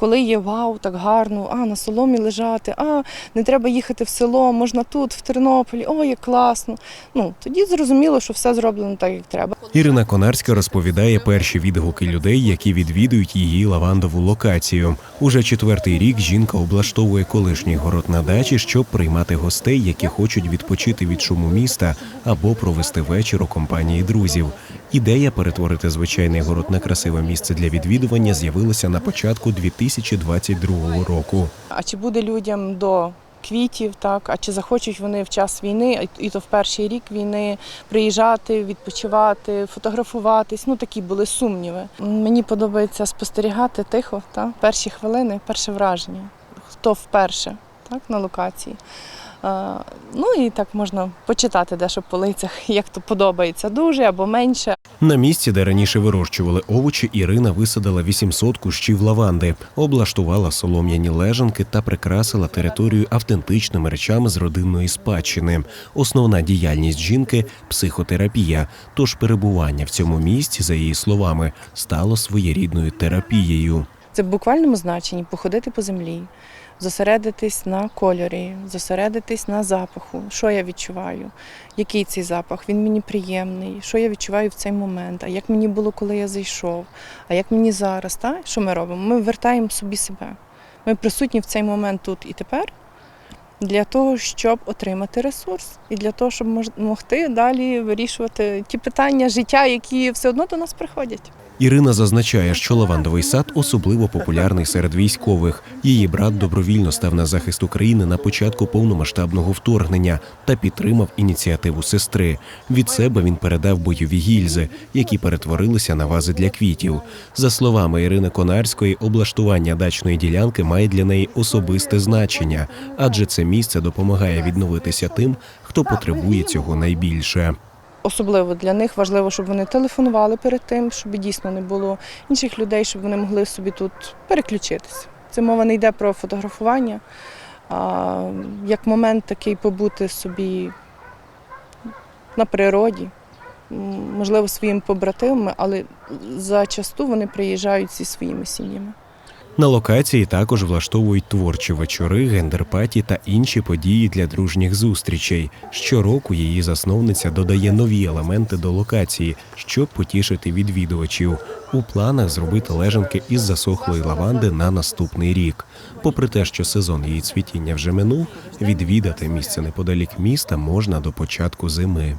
Коли є вау, так гарно, а на соломі лежати, а не треба їхати в село, можна тут, в Тернополі, о, як класно. Ну тоді зрозуміло, що все зроблено так, як треба. Ірина Конарська розповідає перші відгуки людей, які відвідують її лавандову локацію. Уже четвертий рік жінка облаштовує колишній город на дачі, щоб приймати гостей, які хочуть відпочити від шуму міста або провести вечір у компанії друзів. Ідея перетворити звичайний город на красиве місце для відвідування з'явилася на початку 2022 року. А чи буде людям до квітів, так, а чи захочуть вони в час війни, і то в перший рік війни приїжджати, відпочивати, фотографуватись. Ну такі були сумніви. Мені подобається спостерігати тихо, так, перші хвилини, перше враження. Хто вперше так, на локації. А, ну і так можна почитати дещо по лицях, як то подобається дуже або менше. На місці, де раніше вирощували овочі, Ірина висадила 800 кущів лаванди, облаштувала солом'яні лежанки та прикрасила територію автентичними речами з родинної спадщини. Основна діяльність жінки психотерапія. Тож перебування в цьому місці, за її словами, стало своєрідною терапією. Це в буквальному значенні походити по землі, зосередитись на кольорі, зосередитись на запаху. Що я відчуваю? Який цей запах? Він мені приємний. Що я відчуваю в цей момент? А як мені було, коли я зайшов? А як мені зараз? Та? Що ми робимо? Ми вертаємо собі себе. Ми присутні в цей момент тут і тепер. Для того, щоб отримати ресурс, і для того, щоб могти далі вирішувати ті питання життя, які все одно до нас приходять. Ірина зазначає, що лавандовий сад особливо популярний серед військових. Її брат добровільно став на захист України на початку повномасштабного вторгнення та підтримав ініціативу сестри. Від себе він передав бойові гільзи, які перетворилися на вази для квітів. За словами Ірини Конарської, облаштування дачної ділянки має для неї особисте значення, адже це місце допомагає відновитися тим, хто потребує цього найбільше. Особливо для них важливо, щоб вони телефонували перед тим, щоб дійсно не було інших людей, щоб вони могли собі тут переключитися. Це мова не йде про фотографування, а як момент такий побути собі на природі, можливо, своїми побратимами, але зачасту вони приїжджають зі своїми сім'ями. На локації також влаштовують творчі вечори, гендерпаті та інші події для дружніх зустрічей. Щороку її засновниця додає нові елементи до локації, щоб потішити відвідувачів. У планах зробити лежанки із засохлої лаванди на наступний рік. Попри те, що сезон її цвітіння вже минув, відвідати місце неподалік міста можна до початку зими.